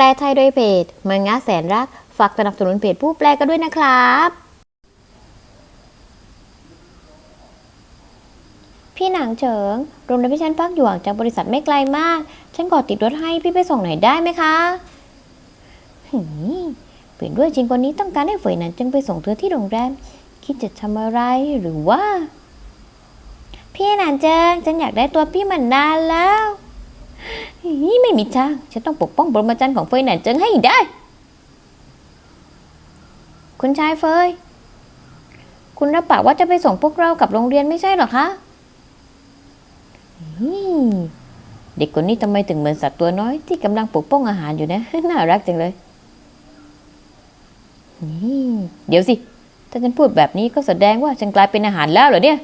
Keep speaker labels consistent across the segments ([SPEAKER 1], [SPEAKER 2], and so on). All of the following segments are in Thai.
[SPEAKER 1] ลไทยโดยเพจมังงะแสนรัก ฝากสนับสนุนเพจผู้แปลกันด้วยนะครับ พี่หนังเฉิงโรงแรมที่ฉันพักอยู่ห่างจากบริษัทไม่ไกลมาก ฉันขอติดรถให้พี่ไปส่งหน่อยได้ไหมคะหืเปลี่ยนด้วยจริงวันนี้ต้องการให้เฟยนันจึงไปส่งเธอที่โรงแรม คิดจะทำอะไรหรือว่า พี่หนันเจิงฉันอยากได้ตัวพี่มันนานแล้วหืมไม่มีทาง ฉันต้องปกป้องบรมจันทร์ของเฟยหนันเจิงให้ได้ คุณชายเฟย คุณรับปากว่าจะไปส่งพวกเรากับโรงเรียนไม่ใช่หรอคะเด็กคนนี้ทำไมถึงเหมือนสัตว์ตัวน้อยที่กำลังปกป้องอาหารอยู่นะ น่ารักจังเลยนี่เดี๋ยวสิ ถ้าฉันพูดแบบนี้ก็แสดงว่าฉันกลายเป็นอาหารแล้วเหรอเนี่ย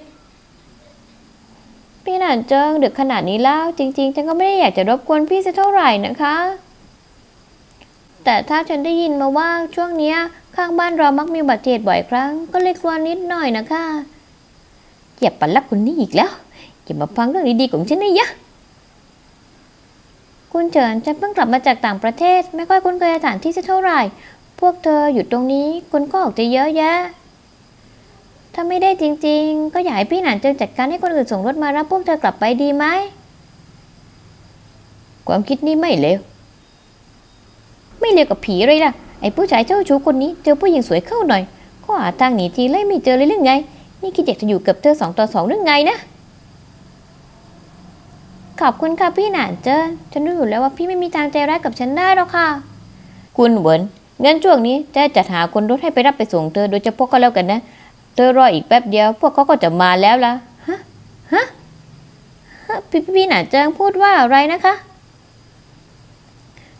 [SPEAKER 1] นานเจิงดึกขนาดนี้แล้ว จริงๆ ฉันก็ไม่ได้อยากจะรบกวนพี่สักเท่าไหร่นะคะ แต่ถ้าฉันได้ยินมาว่าช่วงเนี้ยข้างบ้านเรามักมีอุบัติเหตุบ่อยครั้ง ก็เลยกลัวนิดหน่อยนะคะอย่าปันลักคนนี้อีกแล้วอย่ามาฟังเรื่องดีๆของฉันนะยะคุณเฉินฉันเพิ่งกลับมาจากต่างประเทศ ไม่ค่อยคุ้นเคยสถานที่สักเท่าไหร่ พวกเธออยู่ตรงนี้คนก็ออกจะเยอะแยะ ถ้าไม่ได้จริง ๆ ก็อยากให้พี่หนานเจิงจัดการให้คนอื่นส่งรถมารับพวกเธอกลับไปดีไหม ความคิดนี้ไม่เลว ไม่เลวกับผีเลยล่ะ ไอ้ผู้ชายเจ้าชู้คนนี้เจอผู้หญิงสวยเข้าหน่อย ก็หาทางหนีทีไล่ไม่เจอเลยหรือไง นี่คิดอยากจะอยู่กับเธอสองต่อสองหรือไงนะ ขอบคุณค่ะพี่หนานเจิ้นฉันรู้อยู่แล้วว่าพี่ไม่มีทางใจร้ายกับฉันได้หรอกค่ะ คุณเหวินงั้นช่วงนี้จะจัดหาคนรถให้ไปรับไปส่งเธอโดยเฉพาะก็แล้วกันนะ เธอรออีกแป๊บเดียว พวกเขาก็จะมาแล้วล่ะฮะฮะฮะพี่พี่หนาเจิ้งพูดว่าอะไรนะคะ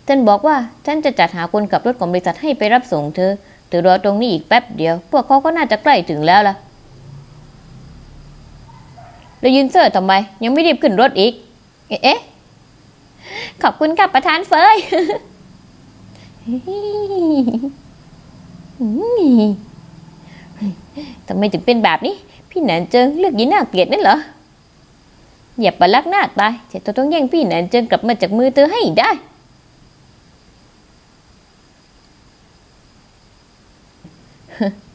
[SPEAKER 1] ฉันบอกว่าฉันจะจัดหาคนขับรถของบริษัทให้ไปรับส่งเธอ เธอรอตรงนี้อีกแป๊บเดียว พวกเขาก็น่าจะใกล้ถึงแล้วล่ะแล้วยืนเซอร์ทำไม ยังไม่รีบขึ้นรถอีก เอ๊ะ ขอบคุณค่ะประธานเฟย ทำไมถึงเป็นแบบนี้ พี่แหนนเจิงเลือกยีน่าเกลียดนั่นเหรออย่าประลักหน้าตายฉันต้องแย่งพี่แหนนเจิงกลับมาจากมือเธอให้ได้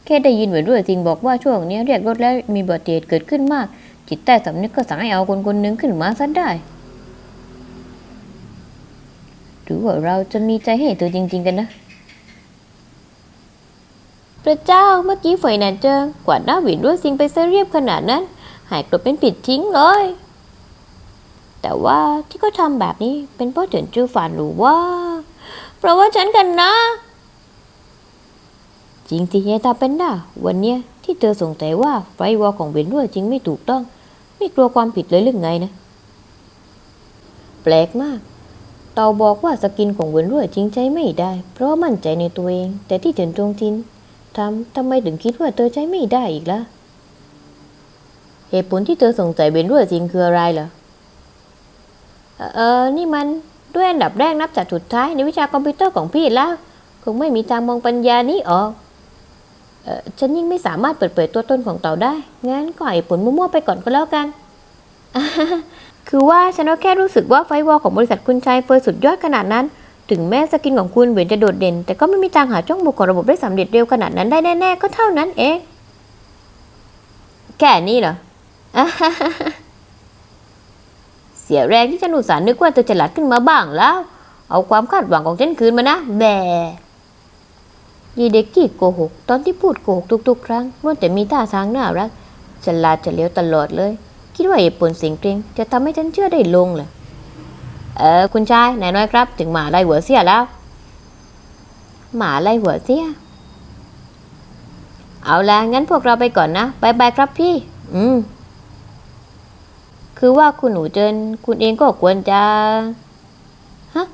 [SPEAKER 1] แค่ได้ยินเหมือนด้วยจริงบอกว่าช่วงนี้เรียกรถแล้วมีอุบัติเหตุเกิดขึ้นมาก จิตใต้สำนึกก็สั่งให้เอาคนคนหนึงขึ้นมาซะได้หรือว่าเราจะมีใจให้เธอจริง ๆ กันนะ พระเจ้าเมื่อกี้ฝอยหนานเจิงกวาดหน้าหวินด้วยซิงไปซะเรียบขนาดนั้น หายกลบเป็นผิดทิ้งเลย แต่ว่าที่เขาทำแบบนี้เป็นเพราะเฉินจือฝานหรือว่า เพราะว่าฉันกันนะ จริงที่ยตาเป็นได้วันเนี้ยที่เธอสงสัยว่าไฟวอลของเวนรั่วจริงไม่ถูกต้อง ไม่กลัวความผิดเลยหรือไงนะ แปลกมากเตาบอกว่าสกินของเวนรั่วจริงใช้ไม่ได้ เพราะมั่นใจในตัวเอง แต่ที่เฉินจงทิน ทำทำไมถึงคิดว่าเธอใช้ไม่ได้อีกล่ะ เหตุผลที่เธอสงสัยเวนรั่วจริงคืออะไรเหรอ เอ่อนี่มันด้วยอันดับแรกนับจากสุดท้ายในวิชาคอมพิวเตอร์ของพี่แล้ว คงไม่มีทางมองปัญญานี้ออกเออฉันยิ่งไม่สามารถเปิดเผยตัวตนของเต่าได้ งั้นก็ให้ผลมั่วๆไปก่อนก็แล้วกัน คือว่าฉันก็แค่รู้สึกว่าไฟวอลของบริษัทคุณชายเฟยสุดยอดขนาดนั้น ถึงแม้สกินของคุณเหวนจะโดดเด่น แต่ก็ไม่มีทางหาช่องบุกของระบบได้สำเร็จเร็วขนาดนั้นได้แน่ๆก็เท่านั้นเอง แค่นี้เหรอ เสียแรงที่ฉันอุตส่าห์นึกว่าเธอจะหลัดขึ้นมาบ้างแล้ว เอาความคาดหวังของฉันคืนมานะแบยีเด็กกี้โกหก ตอนที่พูดโกหกทุกๆ ครั้งล้วนแต่มีท่าทางน่ารักฉลาดเฉลียวตลอดเลย คิดว่าเหตุผลเสียงเกรงจะทำให้ฉันเชื่อได้ลงเหรอ เออคุณชายนายน้อยครับ ถึงหมาไล่หัวเสียแล้ว หมาไล่หัวเสีย เอาละงั้นพวกเราไปก่อนนะบายบายครับพี่ อืม คือว่าคุณหนูเจินคุณเองก็ควรจะฮะ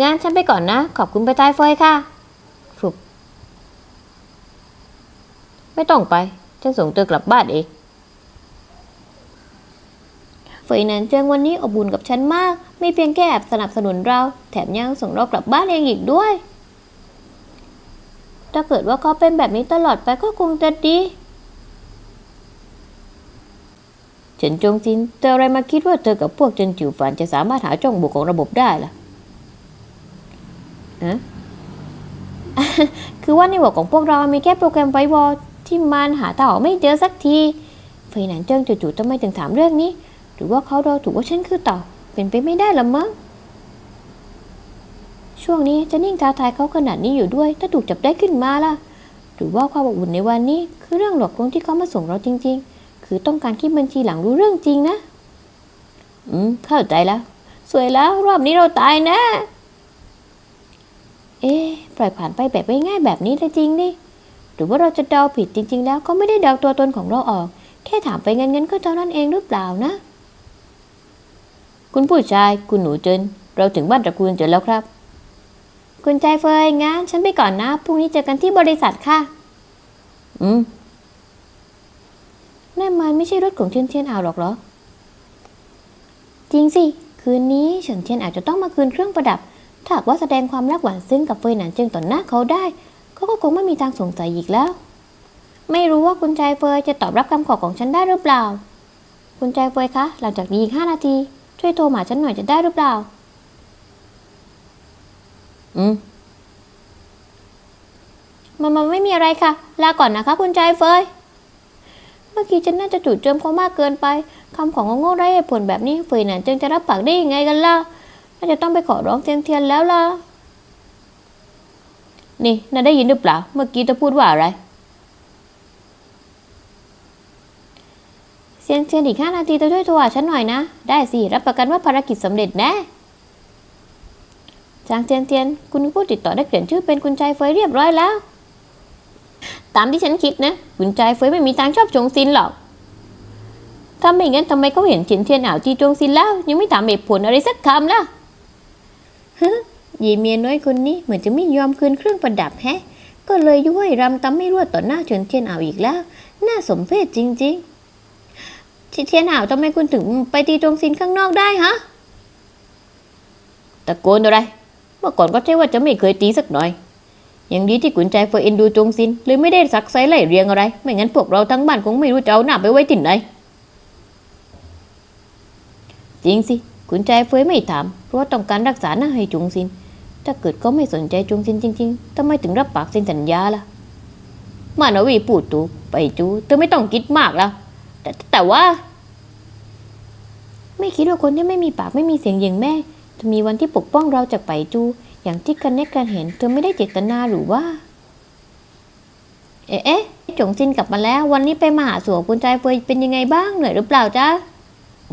[SPEAKER 1] งั้นฉันไปก่อนนะ ขอบคุณไปตายเฟยค่ะฟุบไม่ต้องไป ฉันส่งเธอกลับบ้านเอง เฟยนันเจิงวันนี้อบอุ่นกับฉันมาก ไม่เพียงแค่แอบสนับสนุนเรา แถมยังส่งเรากลับบ้านเองอีกด้วย ถ้าเกิดว่าเขาเป็นแบบนี้ตลอดไปก็คงจะดีเฉินจงจินเธออะไรมาคิดว่าเธอกับพวกเจินจิ๋วฝันจะสามารถหาจ้องบุกของระบบได้ล่ะอะคือว่าในหัวของพวกเรามีแค่โปรแกรมไววอลที่มันหาทางออกไม่เจอสักทีเฟยหนันเจิ้งจู่ๆทำไมถึงถามเรื่องนี้ หรือว่าเขาเราถูกว่าฉันคือเต่า เป็นไปไม่ได้ละมั้ง ช่วงนี้จะนิ่งท้าทายเขาขนาดนี้อยู่ด้วย ถ้าถูกจับได้ขึ้นมาล่ะ หรือว่าความอบอุ่นในวันนี้ คือเรื่องหลอกลวงที่เขามาส่งเราจริง ๆ คือต้องการคิดบัญชีหลังรู้เรื่องจริงนะ อืม เข้าใจแล้ว สวยแล้ว รอบนี้เราตายแนะเอ๊ปล่อยผ่านไปแบบง่ายๆแบบนี้ได้จริงดิ หรือว่าเราจะเดาผิดจริง ๆ แล้วก็ไม่ได้เดาตัวตนของเราออก แค่ถามไปเงั้นๆก็เท่านั้นเองหรือเปล่านะ คุณผู้ชายคุณหนูเจนเราถึงบ้านตระกูลเจนแล้วครับ คุณใจเฟยงั้นฉันไปก่อนนะพรุ่งนี้เจอกันที่บริษัทค่ะ อืมนั่นมันไม่ใช่รถของเทียนเทียนอาวหรอกเหรอ จริงสิ คืนนี้เฉินเทียนอาจจะต้องมาคืนเครื่องประดับ ถ้าหากว่าแสดงความรักหวานซึ้งกับเฟยหนานเจิงต่อหน้าเขาได้เขาก็คงไม่มีทางสงสัยอีกแล้ว ไม่รู้ว่าคุณชายเฟยจะตอบรับคำขอของฉันได้หรือเปล่า คุณชายเฟยคะ หลังจากนี้อีกห้านาที ช่วยโทรมาฉันหน่อยจะได้หรือเปล่า อืม มันมันไม่มีอะไรค่ะ ลาก่อนนะคะ คุณชายเฟย เมื่อกี้ฉันน่าจะจู่โจมเขามากเกินไป คำของโง่ๆไร้เหตุผลแบบนี้เฟยหนานเจิงจะรับปากได้ยังไงกันล่ะ น่าจะต้องไปขอร้องเทียนเทียนแล้วล่ะ นี่น่าได้ยินหรือเปล่า เมื่อกี้เธอพูดว่าอะไร เซียนเซียนอีกห้านาทีเธอช่วยโทรหาฉันหน่อยนะ ได้สิ รับประกันว่าภารกิจสำเร็จแน่จางเทียนเทียน คุณผู้ติดต่อได้เปลี่ยนชื่อเป็นคุณชายเฟยเรียบร้อยแล้ว ตามที่ฉันคิดนะ คุณชายเฟยไม่มีทางชอบจงซินหรอก ถ้าไม่งั้นทำไมเขาเห็นเทียนเทียนอ่าวจีจงซินแล้ว ยังไม่ถามเหตุผลอะไรสักคำล่ะยีเมียน้อยคนนี้เหมือนจะไม่ยอมคืนเครื่องประดับแฮะ ก็เลยย้วยรำตำไม่รวดต่อหน้าเฉินเทียนอ่าวอีกแล้ว น่าสมเพชจริง ๆ ที่เทียนอ่าวทำไมคุณถึงไปตีตรงซินข้างนอกได้ฮะตะโกนอะไร เมื่อก่อนก็ใช่ว่าจะไม่เคยตีสักหน่อยอย่างดีที่ขุนใจเฟอเอ็นดูจงซินเลยไม่ได้สักไซไล่เรียงอะไร ไม่งั้นพวกเราทั้งบ้านคงไม่รู้จะเอาหน้าไปไว้ที่ไหนจริงสิคุณใจเฟยไม่ถาม เพราะว่าต้องการรักษาหน้าให้จงซิน ถ้าเกิดเขาไม่สนใจจงซินจริงๆทำไมถึงรับปากเซ็นสัญญาล่ะ มานวีพูดถูกไปจูเธอไม่ต้องคิดมากแล้ว แต่แต่ว่า ไม่คิดว่าคนที่ไม่มีปากไม่มีเสียงอย่างแม่ จะมีวันที่ปกป้องเราจากไปจู อย่างที่กันแนกกันเห็น เธอไม่ได้เจตนาหรือว่า เอ๊ะจงซินกลับมาแล้ว วันนี้ไปมาหาสวคุณใจเฟยเป็นยังไงบ้างเหนื่อยหรือเปล่าจ๊ะ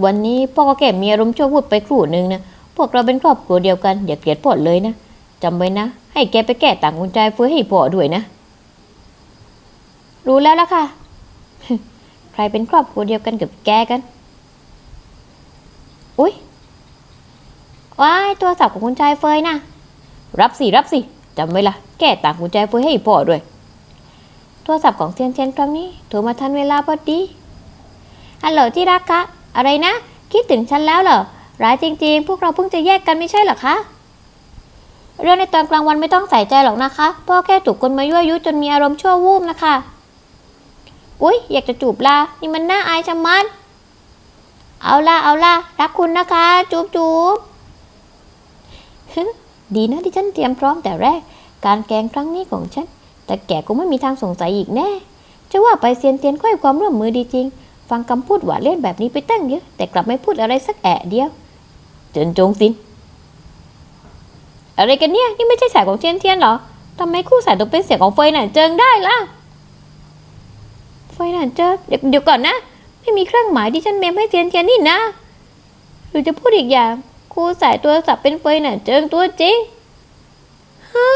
[SPEAKER 1] วันนี้พ่อก็แก่มีอารมณ์ชั่ววูบไปครู่หนึ่งนะพวกเราเป็นครอบครัวเดียวกันอย่าเกลียดพ่อเลยนะจำไว้นะ ให้แกไปแก้ต่างกุญแจเฟื้อให้พ่อด้วยนะ รู้แล้วละค่ะ ใครเป็นครอบครัวเดียวกันกับแกกัน อุ้ยว้ายตัวสับของคุณชายเฟยนะ รับสิ รับสิจำไว้ละแกต่างกุญแจเฟื้อให้พ่อด้วยโทรศัพท์ของเทียนเทียนครั้งนี้โทรมาทันเวลาพอดี ฮัลโหลที่รักคะ อะไรนะ คิดถึงฉันแล้วเหรอ ร้ายจริง ๆ พวกเราเพิ่งจะแยกกันไม่ใช่เหรอคะ เรื่องในตอนกลางวันไม่ต้องใส่ใจหรอกนะคะ พ่อแค่ถูกคนมายั่วยุจนมีอารมณ์ชั่ววูบนะคะ อุ๊ย อยากจะจูบลา นี่มันน่าอายชะมัด เอาล่ะ เอาล่ะ รักคุณนะคะ จูบจูบฮึดีนะที่ฉันเตรียมพร้อมแต่แรก การแกงครั้งนี้ของฉัน แต่แกก็ไม่มีทางสงสัยอีกแน่ จะว่าไปเซียนเตียนก็ให้ความร่วมมือดีจริง ฟังคำพูดหวานเล่นแบบนี้ไปตั้งเยอะ แต่กลับไม่พูดอะไรสักแอะเดียว เจินจงสิน อะไรกันเนี่ย นี่ไม่ใช่สายของเทียนเทียนหรอทำไมคู่สายต้องเป็นเสียงของเฟยหนานเจิงได้ล่ะ เฟยหนานเจิงเดี๋ยวเดี๋ยวก่อนนะ ไม่มีเครื่องหมายที่ฉันเมมให้เทียนเทียนนี่นะ หรือจะพูดอีกอย่างครูสายตัวสับเป็นเฟยหนานเจิงตัวจริงฮะ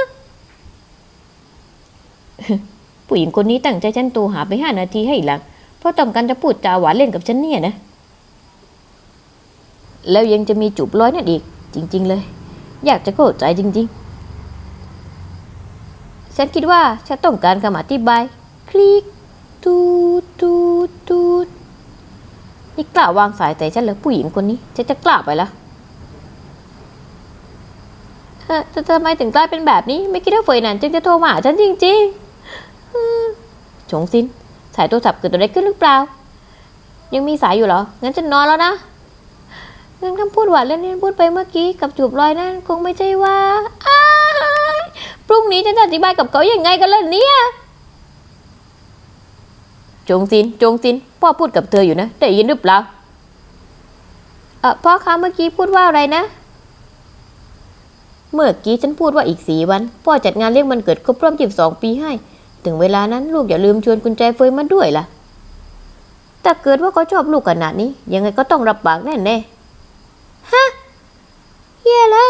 [SPEAKER 1] ผู้หญิงคนนี้ตั้งใจฉันโทรหาไปห้านาทีให้หลัง เพราะต้องการจะพูดจาหวานเล่นกับฉันเนี่ยนะ แล้วยังจะมีจูบร้อยนั่นอีก จริง ๆ เลย อยากจะเข้าใจจริง ๆ ฉันคิดว่าฉันต้องการคำอธิบาย คลิก ตูตูตูนี่กล้าวางสายแต่ฉันเลยผู้หญิงคนนี้ฉันจะกล้าไปละเออทำไมถึงกลายเป็นแบบนี้ ไม่คิดว่าเฟยนันจึงจะโทรมาหาฉันจริงๆชงซินสายโทรศัพท์เกิดอะไรขึ้นหรือเปล่า ยังมีสายอยู่เหรอ งั้นฉันนอนแล้วนะงั้นคำพูดหวานเล่นที่พูดไปเมื่อกี้กับจูบรอยนั่นคงไม่ใช่ว่าพรุ่งนี้ฉันจะอธิบายกับเขาอยังไงกันล่ะเนี่ย จงซิน จงซิน พ่อพูดกับเธออยู่นะ ได้ยินหรือเปล่าเออพ่อคะเมื่อกี้พูดว่าอะไรนะ เมื่อกี้ฉันพูดว่าอีกสี่วัน พ่อจัดงานเลี้ยงวันเกิดครบรอบยี่สิบสองปีให้ ถึงเวลานั้นลูกอย่าลืมชวนคุณใจเฟยมาด้วยล่ะถ้าเกิดว่าเขาชอบลูกขนาดนี้ ยังไงก็ต้องรับปากแน่แน่ฮะเฮียแล้ว